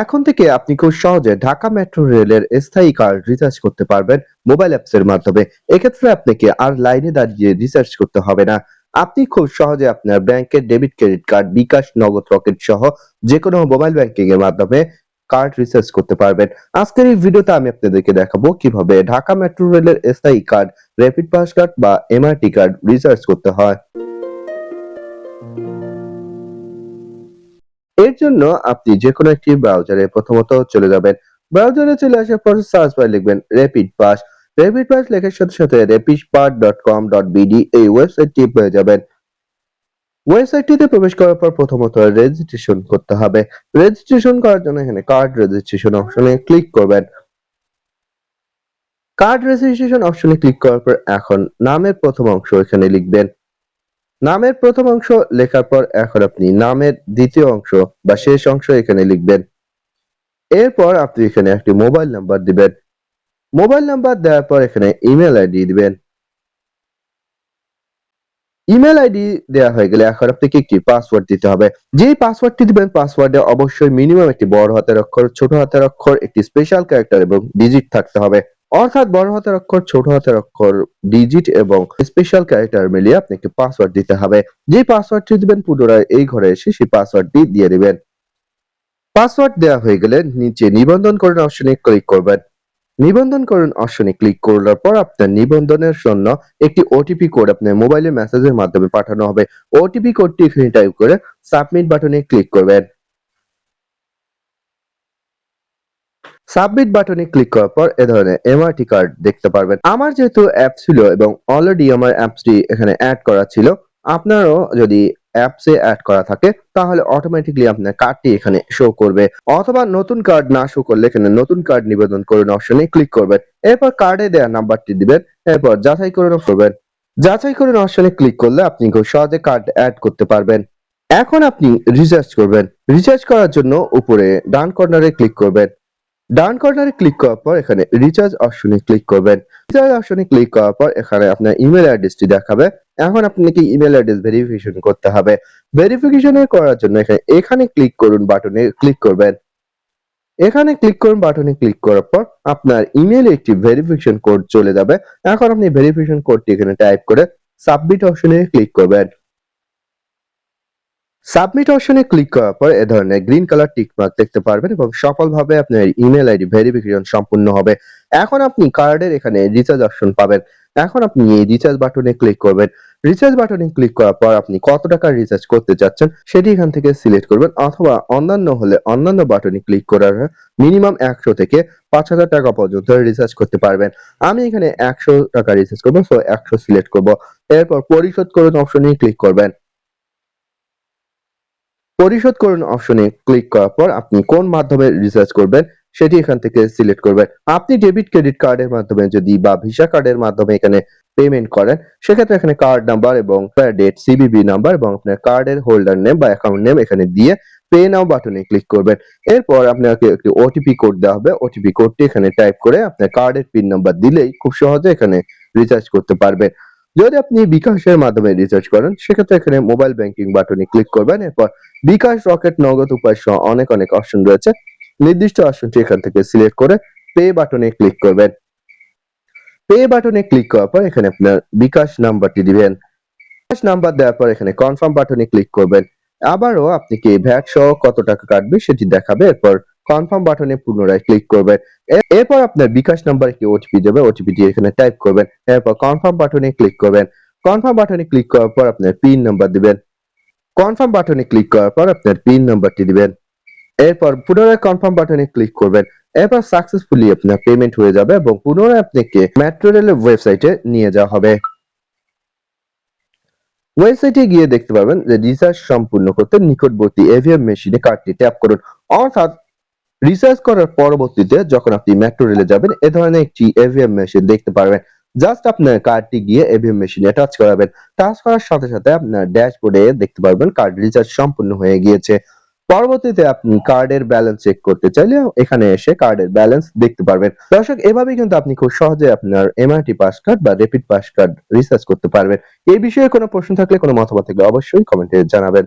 এখন থেকে আপনি খুব সহজে ঢাকা মেট্রো রেলের স্থায়ী কার্ড রিচার্জ করতে পারবেন মোবাইল অ্যাপস এর মাধ্যমে। এক্ষেত্রে আপনাকে আর লাইনে দাঁড়িয়ে রিচার্জ করতে হবে না। আপনি খুব সহজে আপনার ব্যাংকের ডেবিট ক্রেডিট কার্ড বিকাশ, নগদ, রকেট সহ যে কোনো মোবাইল ব্যাংকিং এর মাধ্যমে কার্ড রিচার্জ করতে পারবেন। আজকের এই ভিডিওতে আমি আপনাদেরকে দেখাবো কীভাবে ঢাকা মেট্রো রেলের স্থায়ী কার্ড র্যাপিড পাস কার্ড বা এমআরটি কার্ড রিচার্জ করতে হয়। এর জন্য আপনি যে কোনো একটি ব্রাউজারে প্রথমত চলে যাবেন। ব্রাউজারে চলে আসার পর সার্চ বারে লিখবেন র্যাপিড পাস র্যাপিড পাস লেখার সাথে সাথে rapidpass.com.bd এই ওয়েবসাইটটি পেয়ে যাবেন। ওয়েবসাইটটিতে প্রবেশ করার পর প্রথমত রেজিস্ট্রেশন করতে হবে। রেজিস্ট্রেশন করার জন্য এখানে কার্ড রেজিস্ট্রেশন অপশনে ক্লিক করবেন। কার্ড রেজিস্ট্রেশন অপশনে ক্লিক করার পর এখন নামের প্রথম অংশ এখানে লিখবেন। নামের প্রথম অংশ লেখার পর এখন আপনি নামের দ্বিতীয় অংশ বা শেষ অংশ এখানে লিখবেন। এরপর আপনি এখানে একটি মোবাইল নাম্বার দিবেন। মোবাইল নাম্বার দেওয়ার পর এখানে ইমেল আইডি দিবেন। ইমেল আইডি দেওয়া হয়ে গেলে এখন আপনাকে একটি পাসওয়ার্ড দিতে হবে। যেই পাসওয়ার্ডটি দিবেন, পাসওয়ার্ডে অবশ্যই মিনিমাম একটি বড় হাতের অক্ষর, ছোট হাতের অক্ষর, একটি স্পেশাল ক্যারেক্টার এবং ডিজিট থাকতে হবে। অর্থাৎ বড় হাতের অক্ষর, ছোট হাতের অক্ষর ডিজিট এবং স্পেশাল ক্যারেক্টার মিলিয়ে আপনাকে পাসওয়ার্ড দিতে হবে। যে পাসওয়ার্ডটি দিবেন, পুনরায় এই ঘরে এসে সেই পাসওয়ার্ডটি দিয়ে দিবেন। পাসওয়ার্ড দেওয়া হয়ে গেলে নিচে নিবন্ধন করুন অপশনে ক্লিক করবেন। নিবন্ধন করুন অপশনে ক্লিক করার পর আপনার নিবন্ধনের জন্য একটি ওটিপি কোড আপনার মোবাইলে মেসেজের মাধ্যমে পাঠানো হবে। ওটিপি কোডটি এখানে টাইপ করে সাবমিট বাটনে ক্লিক করবেন। সাবমিট বাটনে ক্লিক করার পর এ ধরনের এমআরটি কার্ড দেখতে পারবেন। আমার যেহেতু অ্যাপ ছিল এবং অলরেডি আমার অ্যাপসটি এখানে অ্যাড করা ছিল, আপনারও যদি অ্যাপসে অ্যাড করা থাকে, তাহলে অটোমেটিকলি আপনার কার্ডটি এখানে শো করবে। অথবা নতুন কার্ড না শো করলে এখানে নতুন কার্ড নিবেদন করুন অপশনে ক্লিক করবেন। এরপর কার্ডে দেওয়া নাম্বারটি দিবেন, এরপর যাচাই করুন করবেন। যাচাই করুন অপশনে ক্লিক করলে আপনি খুব সহজে কার্ড অ্যাড করতে পারবেন। এখন আপনি রিচার্জ করবেন। রিচার্জ করার জন্য উপরে ডান কর্নারে ক্লিক করবেন। ডান কর্নারে ক্লিক করার পর এখানে রিচার্জ অপশনে ক্লিক করবেন। রিচার্জ অপশনে ক্লিক করার পর এখানে আপনার ইমেল অ্যাড্রেসটি দেখাবে। এখন আপনাকে ইমেল অ্যাড্রেস ভেরিফিকেশন করতে হবে। ভেরিফিকেশন করার জন্য এখানে এখানে ক্লিক করুন বাটনে ক্লিক করবেন। এখানে ক্লিক করুন বাটনে ক্লিক করার পর আপনার ইমেলে একটি ভেরিফিকেশন কোড চলে যাবে। এখন আপনি ভেরিফিকেশন কোডটি এখানে টাইপ করে সাবমিট অপশনে ক্লিক করবেন। সাবমিট অপশনে ক্লিক করার পর এ ধরনের গ্রিন কালার টিক মার্ক দেখতে পারবেন এবং সফলভাবে আপনার ইমেল আইডি ভেরিফিকেশন সম্পূর্ণ হবে। এখন আপনি কার্ডের এখানে রিচার্জ অপশন পাবেন। এখন আপনি এই রিচার্জ বাটনে ক্লিক করবেন। রিচার্জ বাটনে ক্লিক করার পর আপনি কত টাকা রিচার্জ করতে চাচ্ছেন সেটি এখান থেকে সিলেক্ট করবেন অথবা অন্যান্য হলে অন্যান্য বাটনে ক্লিক করার মিনিমাম একশো থেকে পাঁচ হাজার টাকা পর্যন্ত রিচার্জ করতে পারবেন। আমি এখানে একশো টাকা রিচার্জ করব সো একশো সিলেক্ট করব। এরপর পরিশোধ করুন অপশনে ক্লিক করবেন। পরিশোধ করুন অপশনে ক্লিক করার পর আপনি কোন মাধ্যমে রিচার্জ করবেন সেটি এখান থেকে সিলেক্ট করবেন। আপনি ডেবিট ক্রেডিট কার্ডের মাধ্যমে যদি বা ভিসা কার্ডের মাধ্যমে এখানে পেমেন্ট করেন, সেক্ষেত্রে এখানে কার্ড নাম্বার এবং ডেট সিবিবি নাম্বার এবং আপনার কার্ডের হোল্ডার নেম বা অ্যাকাউন্ট নেম এখানে দিয়ে পে নাও বাটনে ক্লিক করবেন। এরপর আপনাকে একটি ওটিপি কোড দেওয়া হবে। ওটিপি কোডটি এখানে টাইপ করে আপনার কার্ডের পিন নাম্বার দিলেই খুব সহজে এখানে রিচার্জ করতে পারবেন। যদি আপনি বিকাশের মাধ্যমে রিচার্জ করেন, সেক্ষেত্রে এখানে মোবাইল ব্যাংকিং বাটনে ক্লিক করবেন। এরপর বিকাশ রকেট নগদ উপায় সহ অনেক অনেক অপশন রয়েছে। নির্দিষ্ট অপশনটি এখান থেকে সিলেক্ট করে পে বাটনে ক্লিক করবেন। পে বাটনে ক্লিক করার পর এখানে আপনার বিকাশ নাম্বারটি দিবেন। বিকাশ নাম্বার দেওয়ার পর এখানে কনফার্ম বাটনে ক্লিক করবেন। আবারও আপনি কি ভ্যাট সহ কত টাকা কাটবে সেটি দেখাবে। এরপর কনফার্ম বাটনে পুনরায় ক্লিক করবেন। এরপর আপনার বিকাশ নাম্বার একটি ওটিপি দেবে ওটিপিটি এখানে টাইপ করবেন। এরপর কনফার্ম বাটনে ক্লিক করবেন। কনফার্ম বাটনে ক্লিক করার পর আপনার পিন নাম্বার দিবেন। কনফার্ম বাটনে ক্লিক করার পর আপনার পিন নাম্বারটি দিবেন। এরপর পুনরায় কনফার্ম বাটনে ক্লিক করবেন। এরপর সাকসেসফুলি আপনার পেমেন্ট হয়ে যাবে এবং পুনরায় আপনাকে মেট্রো রেলের ওয়েবসাইটে নিয়ে যাওয়া হবে। ওয়েবসাইটে গিয়ে দেখতে পাবেন যে রিচার্জ সম্পূর্ণ করতে নিকটবর্তী এভিএম মেশিনে কার্ডটি ট্যাপ করুন। অর্থাৎ রিচার্জ করার পরবর্তীতে যখন আপনি মেট্রো রেলে যাবেন, এ ধরনের একটি এভিএম মেশিন দেখতে পারবেন। জাস্ট আপনার কার্ডটি গিয়ে এভিএম মেশিনে টাচ করাবেন। টাচ করার সাথে সাথে আপনার ড্যাশবোর্ডে দেখতে পারবেন কার্ড রিচার্জ সম্পূর্ণ হয়ে গিয়েছে। পরবর্তীতে আপনি কার্ডের ব্যালেন্স চেক করতে চাইলে এখানে এসে কার্ডের ব্যালেন্স দেখতে পারবেন। দর্শক এভাবে কিন্তু আপনি খুব সহজে আপনার এমআরটি পাস কার্ড বা রেপিড পাস কার্ড রিচার্জ করতে পারবেন। এই বিষয়ে কোনো প্রশ্ন থাকলে, কোনো মতামত থাকলে অবশ্যই কমেন্টে জানাবেন।